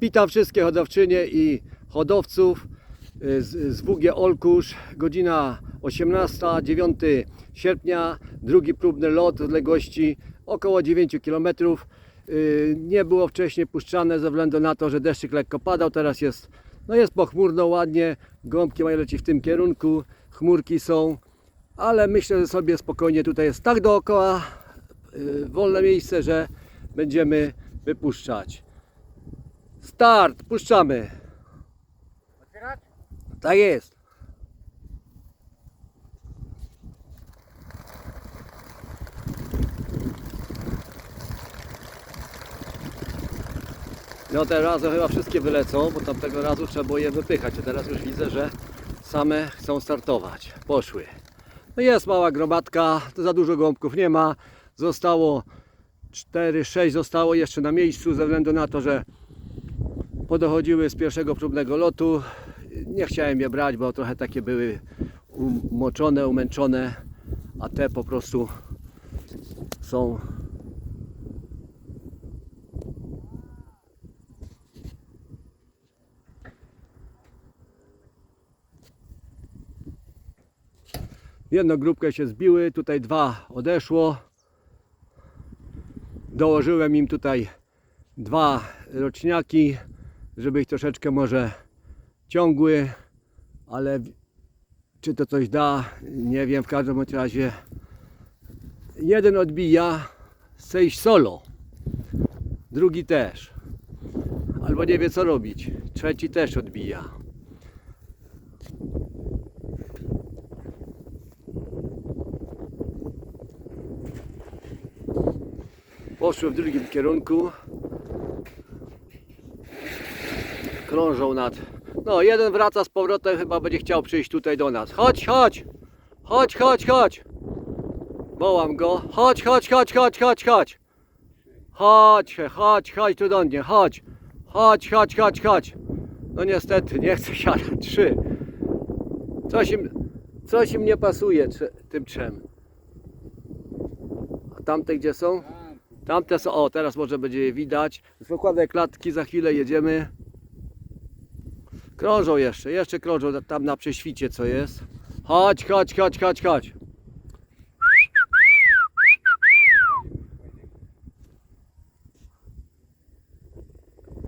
Witam wszystkie hodowczynie i hodowców y, z, z WG Olkusz. Godzina 18, 9 sierpnia. Drugi próbny lot odległości około 9 km. Y, Nie było wcześniej puszczane ze względu na to, że deszczyk lekko padał. Teraz jest, no jest pochmurno, ładnie. Gąbki mają lecieć w tym kierunku. Chmurki są, ale myślę, że sobie spokojnie tutaj jest tak dookoła y, wolne miejsce, że będziemy wypuszczać. Start, puszczamy. Otwierać? Tak jest. No teraz chyba wszystkie wylecą, bo tamtego razu trzeba było je wypychać, a teraz już widzę, że same chcą startować. Poszły. No jest mała gromadka, to za dużo gąbków nie ma. Zostało 4-6 zostało jeszcze na miejscu ze względu na to, że podochodziły z pierwszego próbnego lotu. Nie chciałem je brać, bo trochę takie były umoczone, umęczone, a te po prostu są jedną grupkę się zbiły, tutaj dwa odeszło. Dołożyłem im tutaj dwa roczniaki, żeby ich troszeczkę może ciągły, ale czy to coś da, nie wiem, w każdym razie jeden odbija, iść solo, drugi też, albo nie wie co robić, trzeci też odbija. Poszły w drugim kierunku. Krążą nad. No, jeden wraca z powrotem, chyba będzie chciał przyjść tutaj do nas. Chodź, chodź! Chodź, chodź, chodź! Wołam go. Chodź, chodź, chodź, chodź, chodź, chodź! Chodź, chodź, chodź tu do mnie, chodź! Chodź, chodź, chodź, chodź! No niestety, nie chcę siadać. Trzy. Coś im, coś im nie pasuje tym trzem. A tamte gdzie są? Tamte są, o teraz może będzie je widać. Zakładaj klatki, za chwilę jedziemy. Krążą jeszcze, jeszcze krążą tam na prześwicie co jest. Chodź, chodź, chodź, chodź, chodź.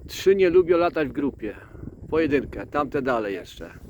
Trzy nie lubią latać w grupie. Pojedynkę, tamte dalej jeszcze.